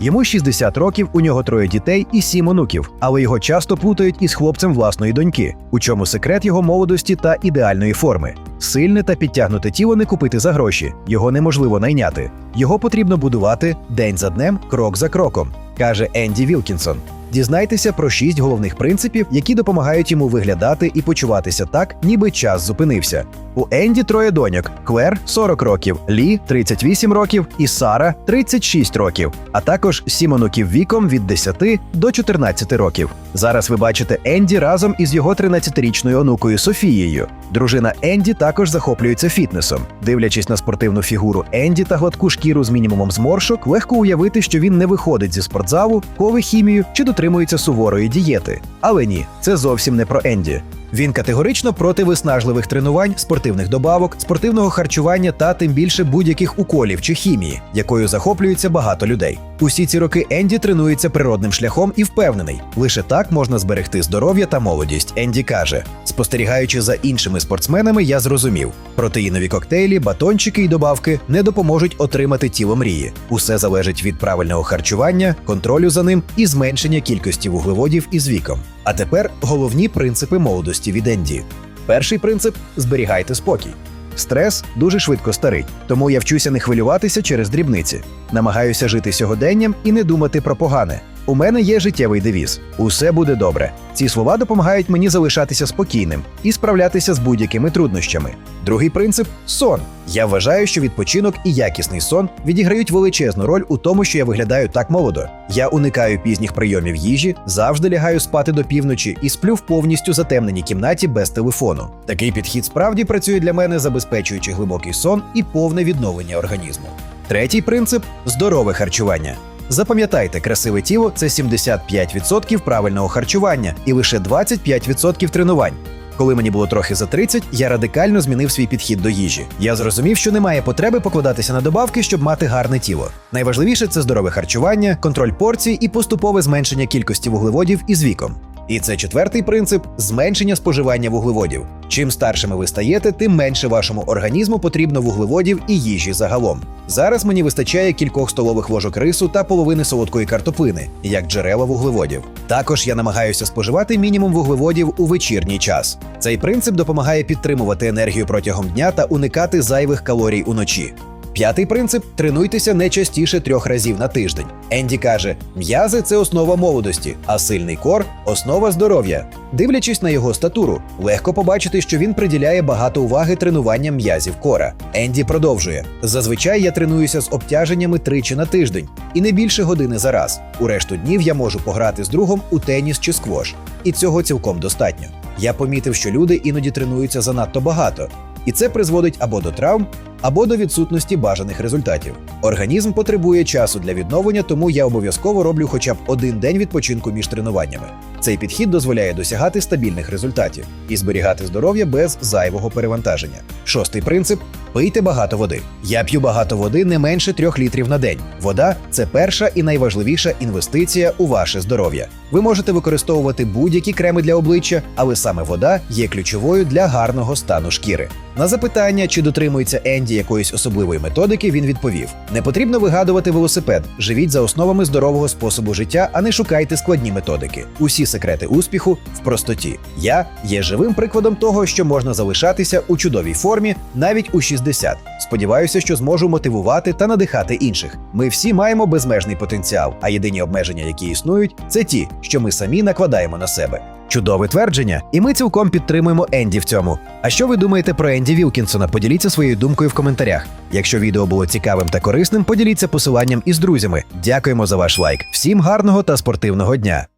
Йому 60 років, у нього троє дітей і сім онуків, але його часто плутають із хлопцем власної доньки, у чому секрет його молодості та ідеальної форми. Сильне та підтягнуте тіло не купити за гроші, його неможливо найняти. Його потрібно будувати день за днем, крок за кроком, каже Енді Вілкінсон. Дізнайтеся про шість головних принципів, які допомагають йому виглядати і почуватися так, ніби час зупинився. У Енді троє доньок: Клер 40 років, Лі 38 років і Сара 36 років, а також сім онуків віком від 10 до 14 років. Зараз ви бачите Енді разом із його 13-річною онукою Софією. Дружина Енді також захоплюється фітнесом. Дивлячись на спортивну фігуру Енді та гладку шкіру з мінімумом зморшок, легко уявити, що він не виходить зі спортзалу, кове хімію чи дотримується суворої дієти. Але ні, це зовсім не про Енді. Він категорично проти виснажливих тренувань, спортивних добавок, спортивного харчування та тим більше будь-яких уколів чи хімії, якою захоплюється багато людей. Усі ці роки Енді тренується природним шляхом і впевнений, лише так можна зберегти здоров'я та молодість. Енді каже: спостерігаючи за іншими спортсменами, я зрозумів, протеїнові коктейлі, батончики і добавки не допоможуть отримати тіло мрії. Усе залежить від правильного харчування, контролю за ним і зменшення кількості вуглеводів із віком. А тепер головні принципи молодості від Енді. Перший принцип зберігайте спокій. Стрес дуже швидко старить, тому я вчуся не хвилюватися через дрібниці. Намагаюся жити сьогоденням і не думати про погане. У мене є життєвий девіз: усе буде добре. Ці слова допомагають мені залишатися спокійним і справлятися з будь-якими труднощами. Другий принцип сон. Я вважаю, що відпочинок і якісний сон відіграють величезну роль у тому, що я виглядаю так молодо. Я уникаю пізніх прийомів їжі, завжди лягаю спати до півночі і сплю в повністю затемненій кімнаті без телефону. Такий підхід справді працює для мене, забезпечуючи глибокий сон і повне відновлення організму. Третій принцип здорове харчування. Запам'ятайте, красиве тіло це 75% правильного харчування і лише 25% тренувань. Коли мені було трохи за 30, я радикально змінив свій підхід до їжі. Я зрозумів, що немає потреби покладатися на добавки, щоб мати гарне тіло. Найважливіше це здорове харчування, контроль порцій і поступове зменшення кількості вуглеводів із віком. І це четвертий принцип зменшення споживання вуглеводів. Чим старшими ви стаєте, тим менше вашому організму потрібно вуглеводів і їжі загалом. Зараз мені вистачає кількох столових ложок рису та половини солодкої картоплини, як джерела вуглеводів. Також я намагаюся споживати мінімум вуглеводів у вечірній час. Цей принцип допомагає підтримувати енергію протягом дня та уникати зайвих калорій уночі. П'ятий принцип тренуйтеся не частіше трьох разів на тиждень. Енді каже: м'язи це основа молодості, а сильний кор основа здоров'я. Дивлячись на його статуру, легко побачити, що він приділяє багато уваги тренуванням м'язів кора. Енді продовжує: зазвичай я тренуюся з обтяженнями тричі на тиждень і не більше години за раз. У решту днів я можу пограти з другом у теніс чи сквош, і цього цілком достатньо. Я помітив, що люди іноді тренуються занадто багато, і це призводить або до травм, або до відсутності бажаних результатів. Організм потребує часу для відновлення, тому я обов'язково роблю хоча б один день відпочинку між тренуваннями. Цей підхід дозволяє досягати стабільних результатів і зберігати здоров'я без зайвого перевантаження. Шостий принцип пийте багато води. Я п'ю багато води не менше трьох літрів на день. Вода це перша і найважливіша інвестиція у ваше здоров'я. Ви можете використовувати будь-які креми для обличчя, але саме вода є ключовою для гарного стану шкіри. На запитання, чи дотримується Енді якоїсь особливої методики, він відповів: не потрібно вигадувати велосипед, живіть за основами здорового способу життя, а не шукайте складні методики. Усі секрети успіху в простоті. Я є живим прикладом того, що можна залишатися у чудовій формі навіть у 60. Сподіваюся, що зможу мотивувати та надихати інших. Ми всі маємо безмежний потенціал, а єдині обмеження, які існують, це ті, що ми самі накладаємо на себе. Чудове твердження, і ми цілком підтримуємо Енді в цьому. А що ви думаєте про Енді Вілкінсона? Поділіться своєю думкою в коментарях. Якщо відео було цікавим та корисним, поділіться посиланням із друзями. Дякуємо за ваш лайк. Всім гарного та спортивного дня!